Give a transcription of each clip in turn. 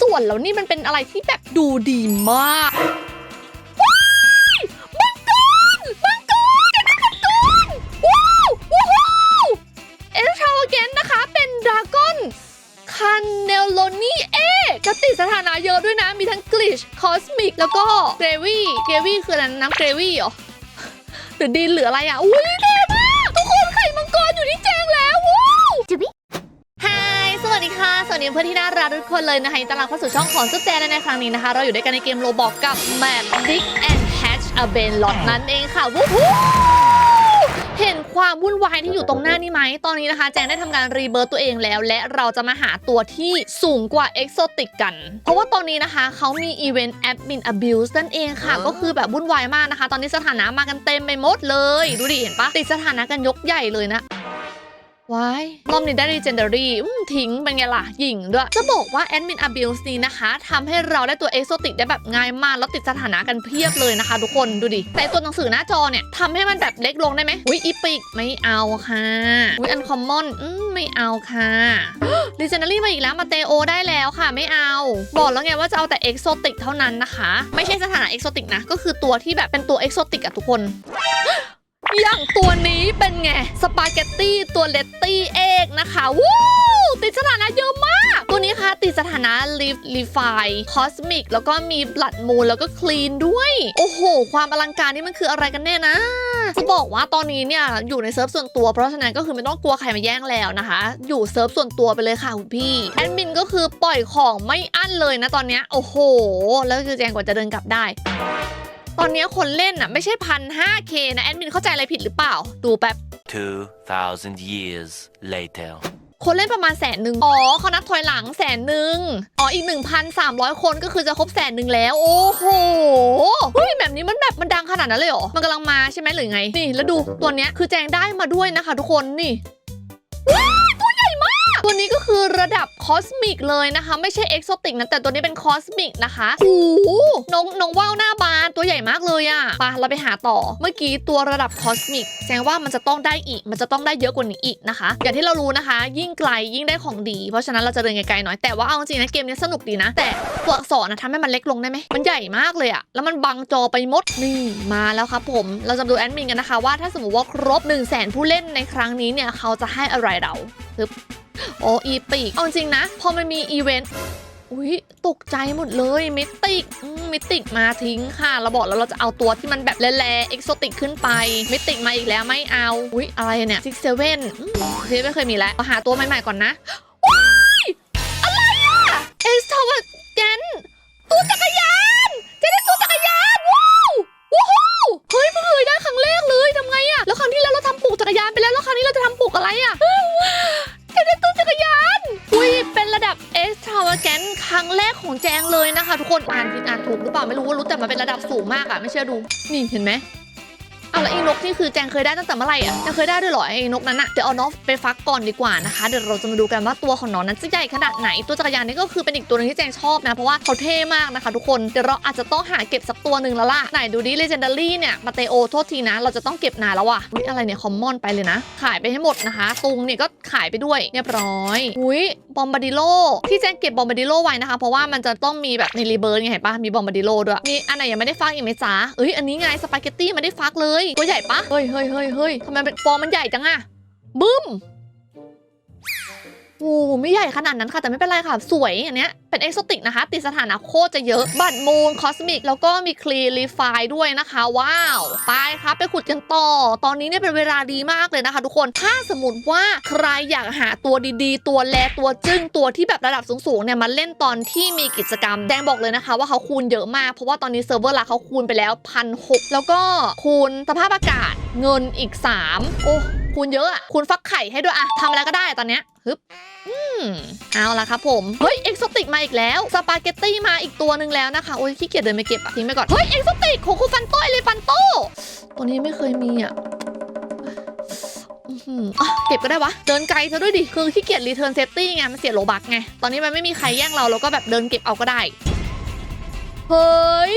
ส่วนแล้วนี่มันเป็นอะไรที่แบบดูดีมากว้ายมังกรมังกรเด็กมังกรว้าวว้าวเอลชาวเกนนะคะเป็นดราก้อนคันเนลโลนี่เอจะติดสถานะเยอะด้วยนะ มีทั้งกลิชคอสมิกแล้วก็เกรวี่เกรวี่คืออะไรนะน้ำเกรวี่เหรอหรือดินหรืออะไรอะอุ้ย เพื่อนที่น่ารักทุกคนเลยนะคะยินต้อนรับเข้าสู่ช่องของจุ๊บแจงและในครั้งนี้นะคะ เราอยู่ด้วยกันในเกมโรบอกกับแมป Dick and Hatch a b e n Lot นั่นเองค่ะวู้ฮู้เห็นความวุ่นวายที่อยู่ตรงหน้านี้ไหม ตอนนี้นะคะ แจงได้ทำการรีเบิร์ตตัวเองแล้ว และเราจะมาหาตัวที่สูงกว่า Exotic กัน เพราะว่าตอนนี้นะคะเขามีอีเวนต์ Admin Abuse นั่นเองค่ะ ก็คือแบบวุ่นวายมากนะคะ ตอนนี้สถานะมากันเต็มไปหมดเลย ดูดิ เห็นปะติดสถานะกันยกใหญ่เลยนะ ว้ายรอบนี้ได้ Legendary อืมทิ้งเป็นไงล่ะ หญิงด้วย จะบอกว่า Admin Abuse นี้นะคะทำให้เราได้ตัว Exotic ได้แบบง่ายมาก แล้วติดสถานะกันเพียบเลยนะคะ ทุกคนดูดิ แต่ตัวหนังสือหน้าจอเนี่ยทำให้มันแบบเล็กลงได้ไหมอุ้ยอีพิกไม่เอาค่ะอุ้ยอันคอมมอนอืมไม่เอาค่ะ Legendary มาอีกแล้วมาเตโอได้แล้วค่ะ ไม่เอา บอกแล้วไงว่าจะเอาแต่ Exotic เท่านั้นนะคะ ไม่ใช่สถานะ Exotic นะก็คือตัวที่แบบเป็นตัว Exotic อะทุกคน อย่างตัวนี้เป็นไง สปาเกตตี้ตัวเลตตี้เอกนะคะวู้ติดสถานะเยอะมาก ตัวนี้ค่ะติดสถานะรีรีไฟคอสมิกแล้วก็มีบลัดมูลแล้วก็คลีนด้วย โอ้โห ความอลังการนี่มันคืออะไรกันแน่นะจะบอกว่าตอนนี้เนี่ยอยู่ในเซิร์ฟส่วนตัวเพราะฉะนั้นก็คือไม่ต้องกลัวใครมาแย่งแล้วนะคะ อยู่เซิร์ฟส่วนตัวไปเลยค่ะคุณพี่แอดมินก็คือปล่อยของไม่อั้นเลยนะตอนนี้โอ้โห แล้วคือแจงกว่าจะเดินกลับได้ ตอนนี้คนเล่นอะไม่ใช่พันห้าเคนะ แอดมินเข้าใจอะไรผิดหรือเปล่า ดูแป๊บ 2,000 years later. คนเล่นประมาณแสนหนึ่งอ๋อเขานับถอยหลังแสนหนึ่งอ๋อ อีก 1,300 คนก็คือจะครบแสนหนึ่งแล้ว โอ้โหเฮ้ยแบบนี้มันแบบมันดังขนาดนั้นเลยเหรอ มันกำลังมาใช่ไหมหรือไง นี่ แล้วดูตัวเนี้ยคือแจงได้มาด้วยนะคะทุกคนนี่ คือระดับคอสมิกเลยนะคะ ไม่ใช่เอ็กโซติกนะแต่ตัวนี้เป็นคอสมิกนะคะโอ้โหน้องน้องว่าวหน้าบานตัวใหญ่มากเลยอะไปเราไปหาต่อ เมื่อกี้ตัวระดับคอสมิกแสดงว่ามันจะต้องได้อีก มันจะต้องได้เยอะกว่านี้อีกนะคะ อย่างที่เรารู้นะคะ ยิ่งไกลยิ่งได้ของดี เพราะฉะนั้นเราจะเดินไกลๆหน่อยแต่ว่าเอาจริงๆนะเกมนี้สนุกดีนะ แต่ตัวอักษรนะทำให้มันเล็กลงได้ไหมมันใหญ่มากเลยอะแล้วมันบังจอไปหมดนี่มาแล้วครับผมเราจะมาดูแอดมินกันนะคะว่าถ้าสมมติว่าครบ 1 0 0 0 0แสนผู้เล่นในครั้งนี้เนี่ยเขาจะให้อะไรเราปึ๊บ โอ้อีปิกเอาจริงนะ พอมันมีอีเวนต์อุ้ยตกใจหมดเลยมิติกมิติกมาทิ้งค่ะ เราบอกแล้วเราจะเอาตัวที่มันแบบแร่ๆเอกโซติกขึ้นไป มิติกมาอีกแล้วไม่เอาอุ้ยอะไรเนี่ยซิกเซเว่นที่ไม่เคยมีแล้วมาหาตัวใหม่ๆก่อนนะว้ายอะไรอะเอสทาวแกนตัวจักรยานจะได้ตัวจักรยานว้าวว้าวเฮ้ยเพิ่งเคยได้ครั้งแรกเลยทำไงอะแล้วครั้งที่แล้วเราทำปลูกจักรยานไปแล้วแล้วครั้งนี้เราจะทำปลูกอะไรอะ แกได้ตู้จักรยาน อุ้ยเป็นระดับ e x t r a v a g a n t ครั้งแรกของแจงเลยนะคะ ทุกคนอ่านผิดอ่านถูกหรือเปล่าไม่รู้ว่ารู้แต่มันเป็นระดับสูงมากอะไม่เชื่อดู นี่เห็นไหม เอาแล้วไอ้นกนี่คือแจงเคยได้ตั้งแต่เมื่อไหร่อะแจงเคยได้ด้วยเหรอไอ้นกนั้นอะเดี๋ยวเอาน้องไปฟักก่อนดีกว่านะคะ เดี๋ยวเราจะมาดูกันว่าตัวของน้องนั้นจะใหญ่ขนาดไหนตัวจักรยานนี่ก็คือเป็นอีกตัวหนึงที่แจงชอบนะเพราะว่าเขาเท่มากนะคะทุกคนเดี๋ยวเราอาจจะต้องหาเก็บสักตัวหนึ่งแล้วล่ะไหนดูดิ legendary เนี่ยมาเตโอโทษทีนะ เราจะต้องเก็บนานแล้วอะอุ๊ยอะไรเนี่ยคอมมอนไปเลยนะ ขายไปให้หมดนะคะตุงเนี่ยก็ขายไปด้วยเรียบร้อยอุ้ยบอมบาดิโลที่แจงเก็บบอมบาดิโลไว้นะคะ เพราะว่ามันจะต้องมีแบบในรีเบิร์ไงเห็นปะมีบอมบาดิโลด้วยมีอันไหนยังไม่ได้ฟักอีกไหมจ๊ะเอ้ยอันนี้ไงสปาเกตตี้ไมาได้ฟักเลยตัวใหญ่ปะเฮ้ยเฮ้ยเฮ้ยเฮ้ยทำไมเป็นฟอร์มมันใหญ่จังอะบึ้ม โอ้ไม่ใหญ่ขนาดนั้นค่ะ แต่ไม่เป็นไรค่ะ สวยอันเนี้ยเป็นเอกโซติกนะคะ ติดสถานะโคตรจะเยอะ บัตรมูนคอสมิก แล้วก็มีคลีรีไฟด้วยนะคะ ว้าว ไปครับไปขุดกันต่อ ตอนนี้เนี่ยเป็นเวลาดีมากเลยนะคะ ทุกคน ถ้าสมมติว่าใครอยากหาตัวดีๆ ตัวแลตัวจึ้งตัวที่แบบระดับสูงๆเนี่ยมาเล่นตอนที่มีกิจกรรม แดงบอกเลยนะคะ ว่าเขาคูณเยอะมาก เพราะว่าตอนนี้เซิร์ฟเวอร์ลักเขาคูณไปแล้วพันหแล้วก็คูณสภาพอากาศเงินอีก 3 โอ้ คูณเยอะอะคูณฟักไข่ให้ด้วยอะทำอะไรก็ได้ตอนเนี้ยฮึบอืมเอาละครับผม เฮ้ย เอ็กโซติกมาอีกแล้ว สปาเกตตี้มาอีกตัวหนึ่งแล้วนะคะ โอ้ยขี้เกียจเดินไปเก็บอะทิ้งไปก่อน เฮ้ย เอ็กโซติกของคูฟันโต้เลยฟันโต้ตัวนี้ไม่เคยมีอะอือหืออะเก็บก็ได้วะ เดินไกลซะด้วยดิ คือขี้เกียจรีเทิร์นเซฟตี้ไง มันเสียโลบักไง ตอนนี้มันไม่มีใครแย่งเราเราก็แบบเดินเก็บเอาก็ได้ เฮ้ย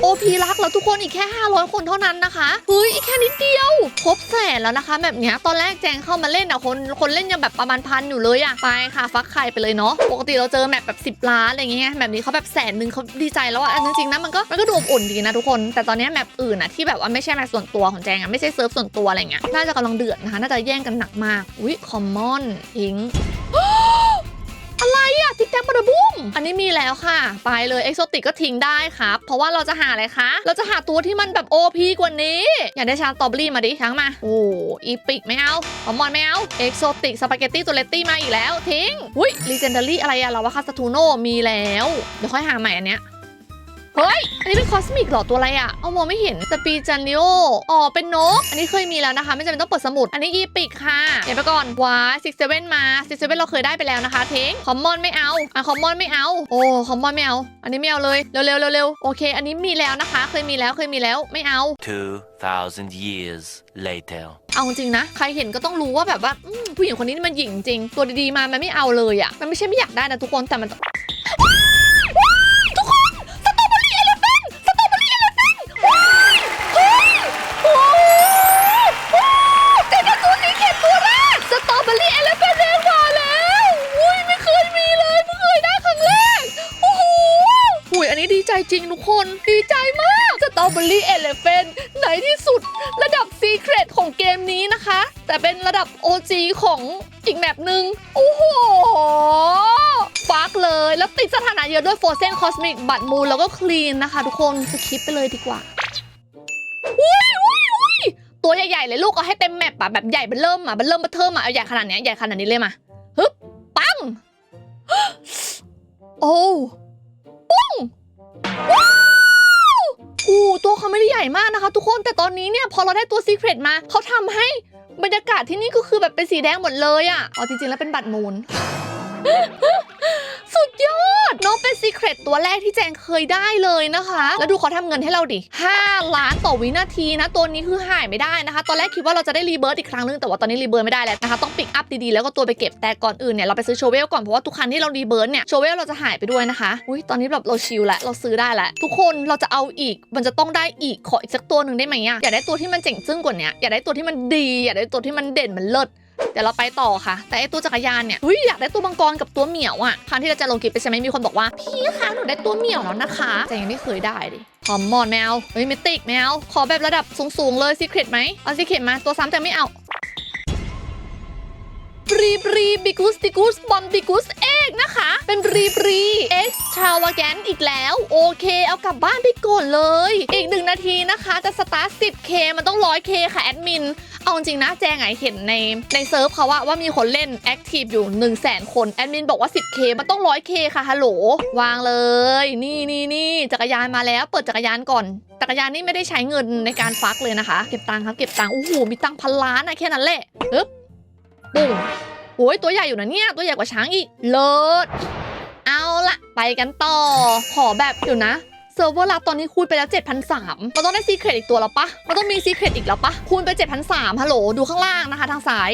โอพีรักแล้วทุกคนอีกแค่ 500 คนเท่านั้นนะคะเฮ้ยอีกแค่นิดเดียวครบแสนแล้วนะคะ แบบเนี้ยตอนแรกแจงเข้ามาเล่นอะคนคนเล่นยังแบบประมาณพันอยู่เลยอะไปค่ะ ฟักไข่ไปเลยเนาะปกติเราเจอแมปแบบ10 ล้านอะไรอย่างเงี้ยแบบนี้เขาแบบแสนหนึ่งเขาดีใจแล้วอะอันจริงๆนะมันก็มันก็ดูอบอุ่นดีนะทุกคน แต่ตอนเนี้ยแมปอื่นอะที่แบบว่าไม่ใช่แมปส่วนตัวของแจงอะไม่ใช่เซิร์ฟส่วนตัวอะไรเงี้ยน่าจะกำลังเดือดนะคะน่าจะแย่งกันหนักมากอุ๊ยคอมมอนทิ้ง อะไรอะติ๊กแท็กบาราบุ้มอันนี้มีแล้วค่ะ ไปเลยเอ็กโซติกก็ทิ้งได้ครับ เพราะว่าเราจะหาอะไรคะ เราจะหาตัวที่มันแบบโอพีกว่านี้ อยากได้ชาตอบรี่มาดิช้างมา โอ้อีปิกไม่เอาคอมมอนไม่เอาเอ็กโซติกสปาเกตตี้ตัวเลตตี้มาอีกแล้วทิ้งอุ้ยลีเจนดารี่อะไรอะเราว่าคาสตูโนมีแล้ว เดี๋ยวค่อยหาใหม่อันเนี้ย เฮ้ย อันนี้เป็นคอสมิกเหรอตัวอะไรอะเอามองไม่เห็นสปีจันลิโออ๋อ เป็นนก อันนี้เคยมีแล้วนะคะ ไม่จำเป็นต้องเปิดสมุด อันนี้อีปิกค่ะเดี๋ยวไปก่อนว้าซิกเซเว่นมาซิกเซเว่นเราเคยได้ไปแล้วนะคะทิ้งคอมมอนไม่เอา อะคอมมอนไม่เอา โอ้คอมมอนไม่เอา อันนี้ไม่เอาเลยเร็วเร็วเร็วเร็วโอเค อันนี้มีแล้วนะคะ เคยมีแล้วเคยมีแล้วไม่เอา 2,000 years later. เอาจริงนะ ใครเห็นก็ต้องรู้ว่าแบบว่าอืมผู้หญิงคนนี้นี่มันหญิงจริง ตัวดีๆมามันไม่เอาเลยอะมันไม่ใช่ไม่อยากได้นะทุกคนแต่มัน เยอะด้วยโฟเซนคอสมิกบัตมูลแล้วก็คลีนนะคะ ทุกคนสคิปไปเลยดีกว่าอุ้ยอุ้ยอุ้ยตัวใหญ่ๆเลยลูกเอาให้เต็มแมปอะแบบใหญ่เป็นเริ่มอะเป็นเริ่มมาเทิมอะเอาใหญ่ขนาดเนี้ยใหญ่ขนาดนี้เลยมาฮึบปังโอ้ปุ้งว้าวอู้ตัวเขาไม่ได้ใหญ่มากนะคะ ทุกคนแต่ตอนนี้เนี่ยพอเราได้ตัวซีเครตมาเขาทำให้บรรยากาศที่นี่ก็คือแบบเป็นสีแดงหมดเลยอะอ๋อจริงๆแล้วเป็นบัตรมูล สุดยอด น้องเป็นซีเครตตัวแรกที่แจงเคยได้เลยนะคะ แล้วดูเขาทำเงินให้เราดิ 5 ล้านต่อวินาทีนะ ตัวนี้คือหายไม่ได้นะคะ ตอนแรกคิดว่าเราจะได้รีเบิร์ตอีกครั้งนึงแต่ว่าตอนนี้รีเบิร์ตไม่ได้แล้วนะคะ ต้องปิกอัพดีๆ แล้วก็ตัวไปเก็บแต่ก่อนอื่นเนี่ยเราไปซื้อโชเวลก่อนเพราะว่าทุกครั้งที่เรารีเบิร์ตเนี่ยโชเวลเราจะหายไปด้วยนะคะอุ้ยตอนนี้แบบเราชิลแล้วเราซื้อได้แล้วทุกคนเราจะเอาอีก มันจะต้องได้อีกขออีกสักตัวหนึ่งได้ไหมอะอยากได้ตัวที่มันเจ๋งจึ้งกว่านี้อยากได้ตัวที่มันดี อยากได้ตัวที่มันเด่นมันเลิศ เดี๋ยวเราไปต่อค่ะ แต่ไอตัวจักรยานเนี่ยเฮ้ยอยากได้ตัวมังกรกับตัวเหมียวอะครั้งที่เราจะลงคลิปไปใช่ไหมมีคนบอกว่าพี่คะหนูได้ตัวเหมียวแล้วนะคะแต่ยังไม่เคยได้ดิคอมมอนแมวเฮ้ยเมติกแมวขอแบบระดับสูงๆเลยซีเครตไหมเอาซีเครตมาตัวซ้ำแต่ไม่เอาบรีบรีบิกุสติกุสบอมบิกุสเอกนะคะ เป็นบรีบรีเอ็กซ์ทราวแกนอีกแล้ว โอเค เอากลับบ้านไปก่อนเลย อีกหนึ่งนาทีนะคะ จะสตาร์ท 10k มันต้อง 100k ค่ะ แอดมิน เอาจริงนะแจงไงเห็นในในเซิร์ฟเขาว่าว่ามีคนเล่นแอคทีฟอยู่1 0 0 0 0แสนคนแอดมินบอกว่า 10k มันต้อง 100k ค่ะฮัลโหลวางเลย นี่นี่นี่จักรยานมาแล้ว เปิดจักรยานก่อนจักรยานนี่ไม่ได้ใช้เงินในการฟักเลยนะคะ เก็บตังค์ครับเก็บตังค์โอ้โหมีตังค์พันล้านอะแค่นั้นแหละปึ๊บปุ้งโอ้ยตัวใหญ่อยู่นะเนี่ย ตัวใหญ่กว่าช้างอีกเลิศเอาละไปกันต่อขอแบบเดี๋ยวนะ ซิร์ฟเวอร์ลับตอนนี้คูณไปแล้ว7,300มันต้องได้ซีเครตอีกตัวแล้วปะมันต้องมีซีเครตอีกแล้วปะคูณไป7,300ฮัลโหลดูข้างล่างนะคะ ทางซ้าย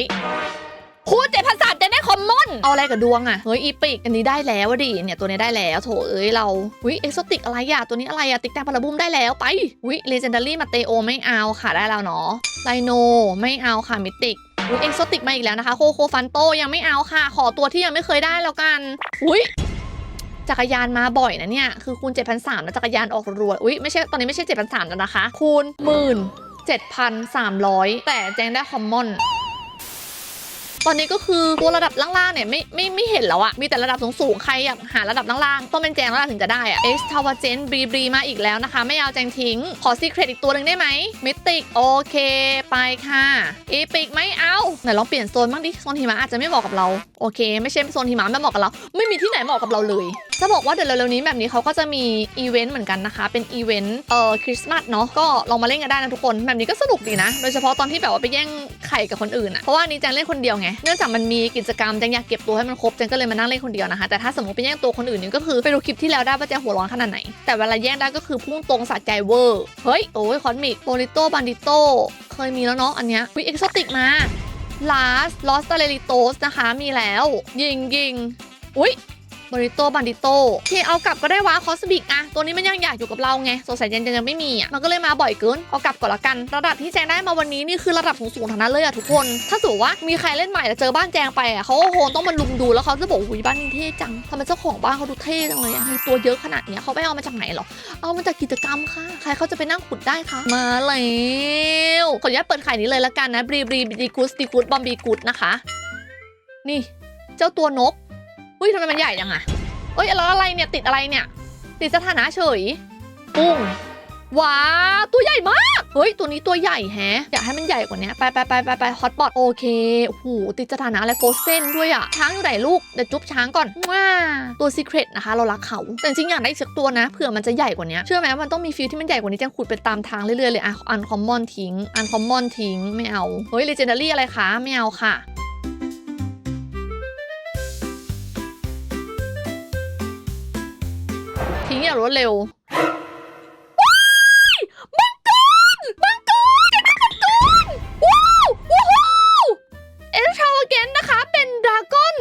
คูณ7,300จะได้คอมมอนเอาอะไรกับดวงอะเฮ้ยอีปิกอันนี้ได้แล้วดิเนี่ยตัวนี้ได้แล้วโถเอ้ยเราวิเอ็กโซติกอะไรอะตัวนี้อะไรอะติ๊กแตงพาราบุมได้แล้วไปวิเลเจนดารี่มาเตโอไม่เอาค่ะได้แล้วเนาะไลโนไม่เอาค่ะมิติกวิเอ็กโซติกมาอีกแล้วนะคะ โคโคฟันโตยังไม่เอาค่ะ ขอตัวที่ยังไม่เคยได้แล้วกันอุ้ย จักรยานมาบ่อยนะเนี่ย คือคูณ 7,300แล้วจักรยานออกรัวอุ้ยไม่ใช่ตอนนี้ไม่ใช่ 7,300แล้วนะคะ คูณหมื่น7,300 แต่แจ้งได้คอมมอนตอนนี้ก็คือตัวระดับล่างๆเนี่ยไม่ไม่ไม่เห็นแล้วอะมีแต่ระดับสูงๆ ใครอยากหาระดับล่างๆ ต้องเป็นแจงแล้วถึงจะได้อะ X t a w a g e n บรีบรีมาอีกแล้วนะคะ ไม่เอาแจงทิ้ง ขอซีเครตอีกตัวหนึ่งได้ไหมมิติกโอเค ไปค่ะอีปิกไม่เอาไหนลองเปลี่ยนโซนบ้างดิ โซนหิมะอาจจะไม่เหมาะกับเรา โอเค ไม่ใช่โซนหิมะไม่เหมาะกับเรา ไม่มีที่ไหนเหมาะกับเราเลยจะบอกว่าเดี๋ยวเร็วๆนี้แบบนี้เขาก็จะมีอีเวนต์เหมือนกันนะคะ เป็นอีเวนต์เอ่อคริสต์มาสเนาะก็ลองมาเล่นกันได้นะทุกคนแบบนี้ก็สนุกดีนะ โดยเฉพาะตอนที่แบบว่าไปแย่งไข่กับคนอื่นอะเพราะว่านี้แจงเล่นคนเดียวไงเนื่องจากมันมีกิจกรรมแจงอยากเก็บตัวให้มันครบแจงก็เลยมานั่งเล่นคนเดียวนะคะแต่ถ้าสมมติไปแย่งตัวคนอื่นนี่ก็คือไปดูคลิปที่แล้วได้ว่าแจงหัวร้อนขนาดไหน แต่เวลาแย่งได้ก็คือพุ่งตรงสะใจเวอร์เฮ้ยโอ้ยคอนมิกโปลิโตบันดิโตเคยมีแล้วเนาะอันเนี้ยวิเอ็กโซติกมาลาสลอสตาเลริโตสนะคะมีแล้ว ยิงยิงอุ้ย บริโตบันดิโตโอเคเอากลับก็ได้วะคอสบิกอะตัวนี้มันยังอยากอยู่กับเราไงสงสัยเจนจะยังไม่มีอะมันก็เลยมาบ่อยเกินเอากลับก่อนละกัน ระดับที่แจงได้มาวันนี้นี่คือระดับสูงๆทั้งนั้นเลยอะทุกคน ถ้าสมมติว่ามีใครเล่นใหม่แล้วเจอบ้านแจงไปอะเขาก็คงต้องมาลุมดูแล้วเขาจะบอกอุ้ยบ้านนี้เท่จังทำไมเจ้าของบ้านเขาดูเท่จังเลยอะมีตัวเยอะขนาดเนี้ยเขาไปเอามาจากไหนหรอเอามาจากกิจกรรมค่ะ ใครเขาจะไปนั่งขุดได้คะมาแล้วขออนุญาตเปิดไขายนี้เลยละกันนะบรีบรีดีกูสดีกูดบอมบีกูดนะคะ นี่ เจ้าตัวนก อุ้ยทำไมมันใหญ่จังอะเอ้ยแล้วอะไรเนี่ยติดอะไรเนี่ย ติดสถานะเฉยปุ้งว้าวตัวใหญ่มาก เฮ้ย ตัวนี้ตัวใหญ่แฮะ อยากให้มันใหญ่กว่านี้ ไปไปไปไปไปฮอตบอทโอเคโอ้โหติดสถานะอะไรโฟเซนด้วยอะช้างอยู่ไหนลูก เดี๋ยวจุ๊บช้างก่อนว้าตัวซีเครตนะคะ เรารักเขา แต่จริงๆอยากได้อีกสักตัวนะ เผื่อมันจะใหญ่กว่านี้ เชื่อไหมมันต้องมีฟิลที่มันใหญ่กว่านี้จังขุดไปตามทางเรื่อยๆเลยอะอันคอมมอนทิ้ง อันคอมมอนทิ้ง ไม่เอา เฮ้ยเลเจนดารี่อะไรคะ ไม่เอาค่ะ อย่างรวดเร็วมังกรมังกรมังกรว้าวว้าวเอลชาวเกนนะคะ เป็นดราก้อน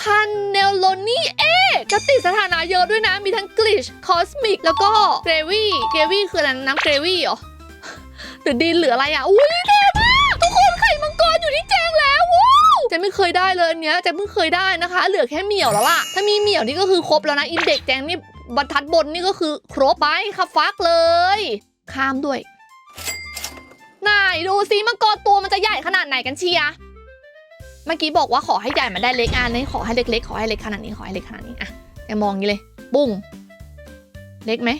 คันเนลโลนี่เอจะติดสถานะเยอะด้วยนะ มีทั้งกลิชคอสมิกแล้วก็เกรวี่เกรวี่คืออะไรนะน้ำเกรวี่เหรอหรือดินหรืออะไรอะ อุ้ยเท่มากทุกคนไข่มังกรอยู่ที่แจงแล้วว้าวแจงไม่เคยได้เลยอันเนี้ยแจงเพิ่งเคยได้นะคะ เหลือแค่เหมี่ยวแล้วล่ะ ถ้ามีเหมี่ยวนี่ก็คือครบแล้วนะ อินเด็กแจงนี่ บรรทัดบนนี่ก็คือครบไปค่ะฟักเลย ข้ามด้วยไหนดูซิมังกรตัวมันจะใหญ่ขนาดไหนกันเชียเมื่อกี้บอกว่าขอให้ใหญ่มันได้เล็กอันนี้ขอให้เล็กๆขอให้เล็กขนาดนี้ขอให้เล็กขนาดนี้อะแกมองอย่างนี้เลย บุ้งเล็กไหม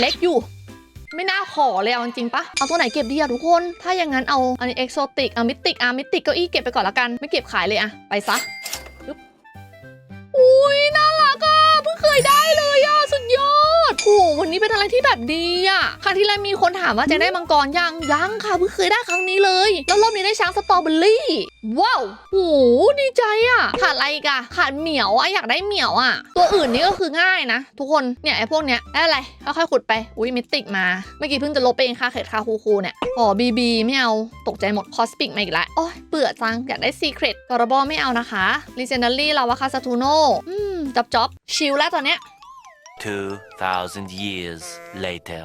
เล็กอยู่ ไม่น่าขอเลยเอาจริงปะเอาตัวไหนเก็บดีอะทุกคน ถ้าอย่างนั้นเอาอันนี้เอ็กโซติกเอามิติกอะมิติกเก้าอี้เก็บไปก่อนละกัน ไม่เก็บขายเลยอะไปซะ ยได้เลยอะสุดยอดโอ้โหวันนี้เป็นอะไรที่แบบดีอะครั้งที่แล้วมีคนถามว่าจะได้มังกรยังยังค่ะเพิ่งเคยได้ครั้งนี้เลย แล้วรอบนี้ได้ช้างสตรอเบอรี่ว้าวโอ้โหดีใจอะขาดอะไรอีกอะขาดเหมียวอะอยากได้เหมียวอะ ตัวอื่นนี่ก็คือง่ายนะ ทุกคนเนี่ยไอ้พวกเนี้ยได้อะไรค่อยๆขุดไปอุ้ยมิติกมาเมื่อกี้เพิ่งจะลบไปเองค่าเขตคาคูคูเนี่ยอ๋อบีบีไม่เอาตกใจหมดคอสปิกมาอีกแล้วโอ้ยเบื่อจังอยากได้ซีเครตกระบอไม่เอานะคะลิเจนดารี่ลาวาคาซาตูโนอืม จ๊อบจ๊อบชิลแล้วตอนเนี้ย 2,000 years later.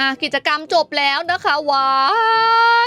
อะกิจกรรมจบแล้วนะคะว้า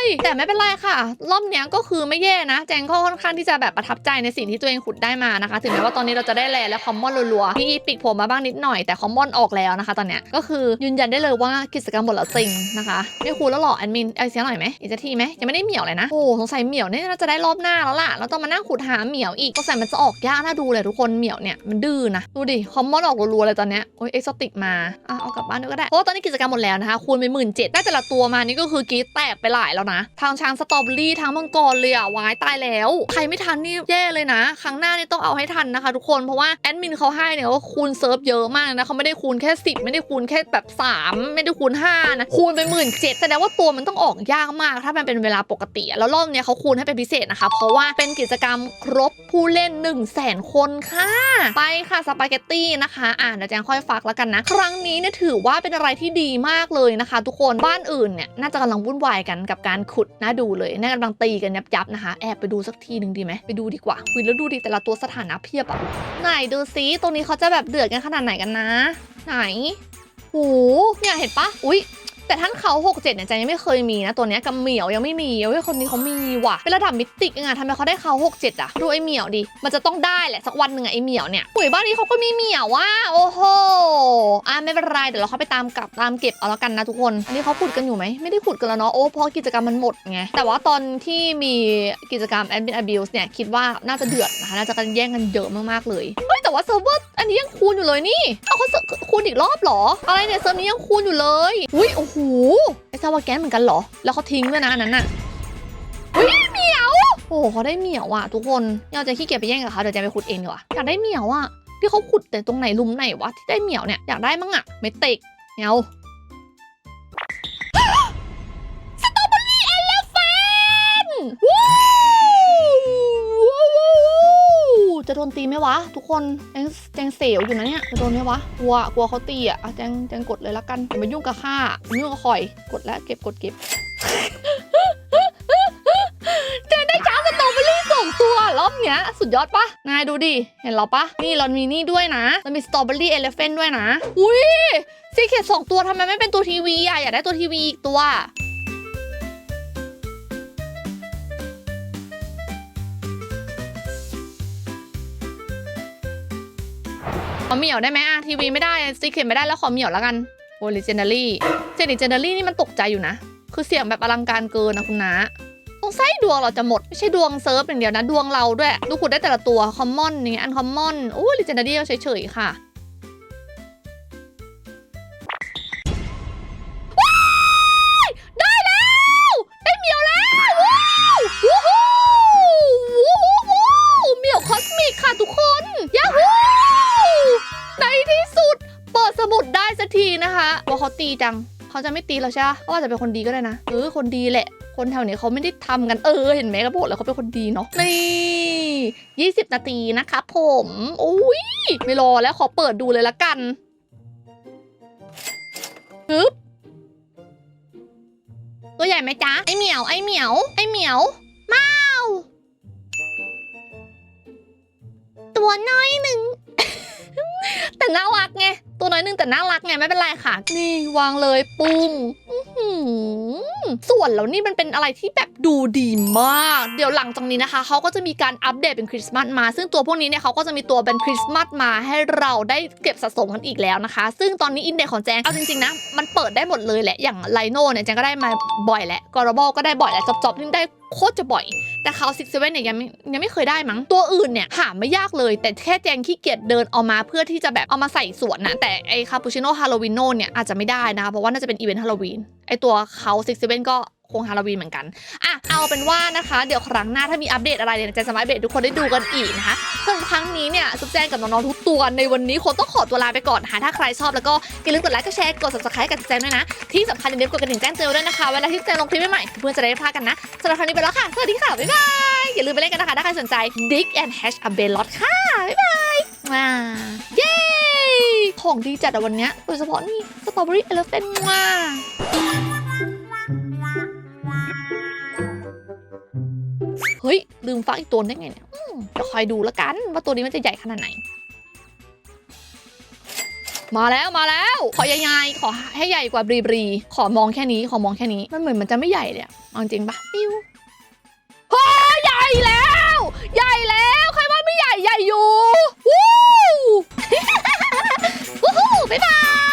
ยแต่ไม่เป็นไรค่ะ รอบเนี้ยก็คือไม่แย่นะ แจงก็ค่อนข้างที่จะแบบประทับใจในสิ่งที่ตัวเองขุดได้มานะคะ ถึงแม้ว่าตอนนี้เราจะได้แลและคอมมอนรัวๆมีปีกผมมาบ้างนิดหน่อยแต่คอมมอนออกแล้วนะคะ ตอนเนี้ยก็คือยืนยันได้เลยว่ากิจกรรมหมดแล้วจริงนะคะไม่คูแล้วหรอแอดมินเอเสียหน่อยไหมอีกสักทีไหมยังไม่ได้เหมียวเลยนะโอ้สงสัยเหมียวเนี่ยน่าจะได้รอบหน้าแล้วล่ะเราต้องมานั่งขุดหาเหมียวอีกสงสัยมันจะออกยากน่าดูเลยทุกคนเหมียวเนี่ยมันดื้อนะดูดิคอมมอนออกรัวๆเลยตอนเนี้ยโอ้ยเอ็กซ์ติกมาอะเอากลับบ้านด้วยก็ได้เพราะว่าตอนนี้กิจกรรมหมดแล้วนะคะคูณไปหมื่นเจ็ดได้แต่ละตัวมานี่ก็คือกรีดแตกไปหลายแล้วนะ ทางช้างสตรอเบอรี่ทางมังกรเลยอะวายตายแล้ว ใครไม่ทันนี่แย่เลยนะ ครั้งหน้านี่ต้องเอาให้ทันนะคะ ทุกคนเพราะว่าแอดมินเขาให้เนี่ยก็คูณเซิร์ฟเยอะมากนะเขาไม่ได้คูณแค่ 10 ไม่ได้คูณแค่แบบ 3 ไม่ได้คูณ5นะคูณไปหมื่นเจ็ดแสดงว่าตัวมันต้องออกยากมาก ถ้ามันเป็นเวลาปกติแล้วรอบเนี้ยเขาคูณให้เป็นพิเศษนะคะ เพราะว่าเป็นกิจกรรมครบผู้เล่น 1 0 0 0 0แสนคนค่ะ ไปค่ะสปาเกตตี้นะคะ อ่านเดี๋ยวแจงค่อยฟักแล้วกันนะ ครั้งนี้เนี่ยถือว่าเป็นอะไรที่ดีมากเลยยนะคะ ทุกคนบ้านอื่นเนี่ยน่าจะกำลังวุ่นวายกันกับการขุดน่าดูเลยน่ากำลังตีกันยับยับนะคะแอบไปดูสักทีหนึ่งดีไหมไปดูดีกว่าวิแล้วดูดิแต่ละตัวสถานะเพียบอะไหนดูซิตรงนี้เขาจะแบบเดือดกันขนาดไหนกันนะ ไหนโหเนี่ยเห็นปะอุ้ย แต่ท่านเขา 6 7 เนี่ยจงยังไม่เคยมีนะ ตัวเนี้ยกับเหมียวยังไม่มีเว้ยคนนี้เขามีว่ะ เป็นระดับมิติกยังไงทำไมเขาได้เขา 6 7 อะ ดูไอ้เหมียวดิ มันจะต้องได้แหละ สักวันหนึ่งอะไอ้เหมียวเนี่ยหุยบ้านนี้เขาก็มีเหมียวว่ะโอ้โห อะไม่เป็นไร เดี๋ยวเราเข้าไปตามกลับตามเก็บเอาแล้วกันนะทุกคน อันนี้เขาขุดกันอยู่ไหม ไม่ได้ขุดกันแล้วเนาะ โอ้เพราะกิจกรรมมันหมดไง แต่ว่าตอนที่มีกิจกรรม Admin Abuse เนี่ยคิดว่าน่าจะเดือดนะคะ น่าจะกันแย่งกันเยอะมากๆเลยเฮ้ยแต่ว่าเซิร์ฟเวอร์อันนี้ยังคูณอยู่เลยนี่ เอาเขาคูณอีกรอบหรอ อะไรเนี่ยเซิร์ฟนี้ยังคูณอยู่เลยอุ้ยโอ้โหไอซาวาแกนเหมือนกันเหรอ แล้วเขาทิ้งด้วยนะอันนั้นน่ะเฮ้ยเหมียว โอ้โหเขาได้เหมียวอะทุกคนเราจะขี้เกียจไปแย่งกับเขาเดี๋ยวจะไปขุดเองดีกว่าอยากได้เหมียวอะที่เขาขุดแต่ตรงไหนลุมไหนวะที่ได้เหมียวเนี่ยอยากได้มั้งอะเมติกเหมี จะโดนตีไหมวะ ทุกคนแจงแจงเสียวอยู่นะเนี่ยจะโดนไหมวะกลัวกลัวเขาตีอะแจงแจงกดเลยละกันอย่ามายุ่งกับข้าอย่ายุ่งกับคอย กดแล้วเก็บกดเก็บแจงได้ช้าสตรอเบอรี่สองตัวเหรอบเนี้ย สุดยอดปะนายดูดิเห็นเราปะนี่เรามีนี่ด้วยนะเรามีสตรอเบอรี่เอเลเฟนด้วยนะอุ้ยซีเคทสองตัวทำไมไม่เป็นตัวทีวีอะอยากได้ตัวทีวีอีกตัว อเหมียวได้ไหมอะทีวีไม่ได้ซีเคนไม่ได้แล้วขอเหมียวแล้วกันโอ้ลิเจนารี่เจนิเจนารี่นี่มันตกใจอยู่นะ คือเสียงแบบอลังการเกินนะคุณนะสงสัยดวงเราจะหมด ไม่ใช่ดวงเซิร์ฟอย่างเดียวนะ ดวงเราด้วย ดูขุดได้แต่ละตัวคอมมอนอย่างเงี้ยอันคอมมอนโอ้ลิเจนารี่ก็เฉยๆค่ะ เขาตีจัง เขาจะไม่ตีเราใช่ปะเขาอาจจะเป็นคนดีก็ได้นะ เออ คนดีแหละ คนแถวนี้เขาไม่ได้ทำกัน เออ เห็นไหมกระโดดแล้วเขาเป็นคนดีเนาะ นี่20นาทีนะคะผม อุ้ย ไม่รอแล้วขอเปิดดูเลยละกันปึ๊บตัวใหญ่ไหมจ๊ะ ไอเหมียว ไอเหมียว ไอเหมียวเมาตัวน้อยหนึ่ง แต่น่ารักไง ตัวน้อยนึงแต่น่ารักไงไม่เป็นไรค่ะ นี่วางเลยปุ้งส่วนแล้วนี่มันเป็นอะไรที่แบบ ดูดีมาก เดี๋ยวหลังจากนี้นะคะเขาก็จะมีการอัปเดตเป็นคริสต์มาสมา ซึ่งตัวพวกนี้เนี่ยเขาก็จะมีตัวเป็นคริสต์มาสมาให้เราได้เก็บสะสมกันอีกแล้วนะคะ ซึ่งตอนนี้อินเด็กของแจงเอาจริงๆนะมันเปิดได้หมดเลยแหละอย่างไลโน่เนี่ยแจงก็ได้มาบ่อยแหละกอร์บอลก็ได้บ่อยแหละจอบๆนี่ได้โคตรจะบ่อย แต่เขาซิกเซเว่นเนี่ยยังไม่ยังไม่เคยได้มั้ง ตัวอื่นเนี่ยหาไม่ยากเลย แต่แค่แจงขี้เกียจเดินเอามาเพื่อที่จะแบบเอามาใส่สวนนะแต่ไอคาปูชิโน่ฮาโลวีนโน่เนี่ยอาจจะไม่ได้นะ เพราะว่าน่าจะเป็นอีเวนต์ฮาโลวีนไอตัวเขาซิกเซเว่นก็ คงฮาโลวีนเหมือนกันอะเอาเป็นว่านะคะ เดี๋ยวครั้งหน้าถ้ามีอัปเดตอะไรเนี่ยแจะสามารถอัปเดตทุกคนได้ดูกันอีกนะคะสำหรับครั้งนี้เนี่ยซุปแจงกับน้องๆทุกตัวในวันนี้คงต้องขอตัวลาไปก่อนนะคะถ้าใครชอบแล้วก็อย่าลืมกดไลค์กดแชร์กด subscribe กับแจงด้วยนะ ที่สำคัญอย่าลืมกดกระดิ่งแจ้งเตือนด้วยนะคะเวลาที่แจงลงคลิปใหม่ๆเพื่อนจะได้ไม่พลาดกันนะสำหรับครั้งนี้ไปแล้วค่ะสวัสดีค่ะบ๊ายบายอย่าลืมไปเล่นกันนะคะถ้าใครสนใจ Dick and Hash a b e l o t ค่ะบ๊ายบายว้าเย้ของดีจัดอะวันเนี้ยโดยเฉพาะนี่สตรอเบอรี่เอลเฟนว้า เฮ้ย ลืมฟักอีกตัวได้ไงเนี่ยจะคอยดูแล้วกัน ว่าตัวนี้มันจะใหญ่ขนาดไหน มาแล้วมาแล้ว ขอใหญ่ๆขอให้ใหญ่กว่าบรีบรีขอมองแค่นี้ ขอมองแค่นี้มันเหมือนมันจะไม่ใหญ่เลยอะจริงปะปิ้วโอ้ใหญ่แล้ว ใหญ่แล้วใครว่าไม่ใหญ่ใหญ่อยู่วู้วู้บ๊ายบาย